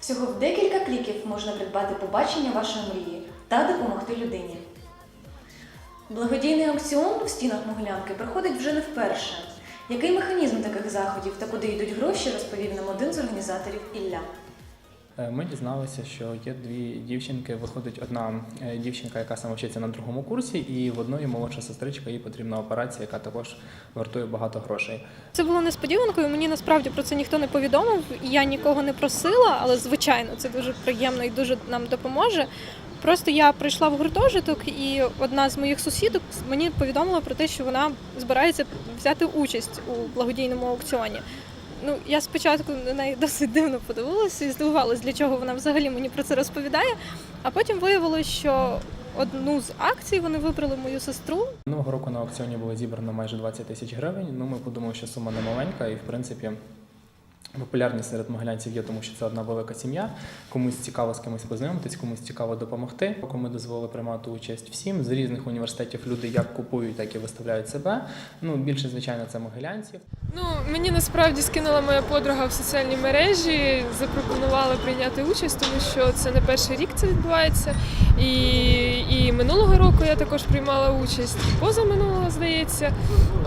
Всього в декілька кліків можна придбати побачення вашої мрії та допомогти людині. Благодійний аукціон в стінах Могилянки проходить вже не вперше. Який механізм таких заходів та куди йдуть гроші, розповів нам один з організаторів Ілля. Е, Ми дізналися, що є дві дівчинки. Виходить одна е, дівчинка, яка саме вчиться на другому курсі, і в одної молодша сестричка, їй потрібна операція, яка також вартує багато грошей. Це було несподіванкою. Мені насправді про це ніхто не повідомив. Я нікого не просила, але звичайно це дуже приємно і дуже нам допоможе. Просто я прийшла в гуртожиток, і одна з моїх сусідок мені повідомила про те, що вона збирається взяти участь у благодійному аукціоні. Ну, я спочатку на неї досить дивно подивилася і здивувалася, для чого вона взагалі мені про це розповідає. А потім виявилося, що одну з акцій вони вибрали мою сестру, Минулого року на аукціоні було зібрано майже 20 тисяч гривень. Ну ми подумали, що сума не маленька, і в принципі. Популярність серед могилянців є, тому що це одна велика сім'я. Комусь цікаво з кимось познайомитись, комусь цікаво допомогти. Поки ми дозволили приймати участь всім з різних університетів. Люди як купують, так і виставляють себе. Ну більше звичайно це могилянців. Ну, мені насправді скинула моя подруга в соціальні мережі, запропонувала прийняти участь, тому що це не перший рік це відбувається. І, і минулого року я також приймала участь, і позаминулого, здається.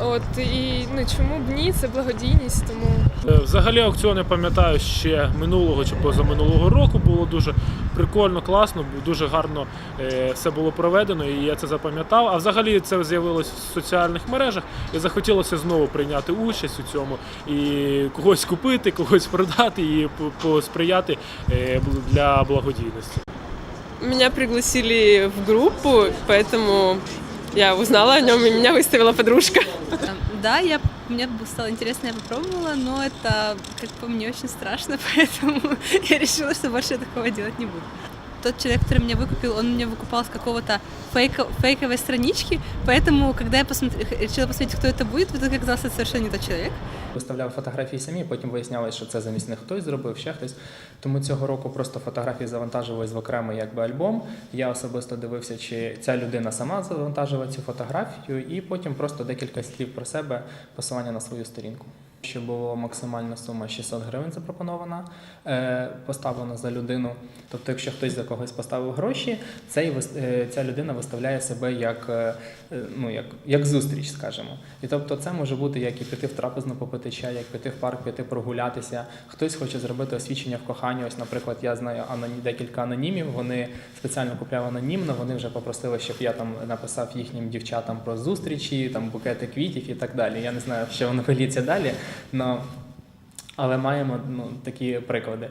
От і ну чому б ні? Це благодійність, тому Е, Взагалі аукціон я пам'ятаю ще минулого чи позаминулого року. Було дуже прикольно, класно, дуже гарно е, все було проведено, і я це запам'ятав. А взагалі це з'явилось в соціальних мережах і захотілося знову прийняти участь у цьому і когось купити, когось продати і посприяти е, для благодійності. Меня пригласили в группу, поэтому я узнала о нем, и меня выставила подружка. Да, я, мне бы стало интересно, я попробовала, но это, как по мне, очень страшно, поэтому я решила, что больше я такого делать не буду. Тот человек, который меня выкупил, он меня выкупал с какого-то фейка- фейковой странички, поэтому, когда я посмотр- решила посмотреть, кто это будет, в итоге оказался это совершенно не тот человек. Виставляв фотографії самі, потім вияснялось, що це замість них хтось зробив, ще хтось. Тому цього року просто фотографії завантажувались в окремий якби альбом. Я особисто дивився, чи ця людина сама завантажила цю фотографію, і потім просто декілька слів про себе, посилання на свою сторінку. Що було максимальна сума 600 гривень запропонована, е, поставлена за людину. Тобто, якщо хтось за когось поставив гроші, цей е, ця людина виставляє себе як, е, ну, як, як зустріч, скажімо. І тобто це може бути як і піти в трапезну попити чай, як піти в парк, піти прогулятися. Хтось хоче зробити освідчення в коханні. Ось, наприклад, я знаю декілька анонімів. Вони спеціально купляли анонімно. Вони вже попросили, щоб я там написав їхнім дівчатам про зустрічі, там букети квітів і так далі. Я не знаю, що воно виліться далі. Но але маємо ну, такі приклади.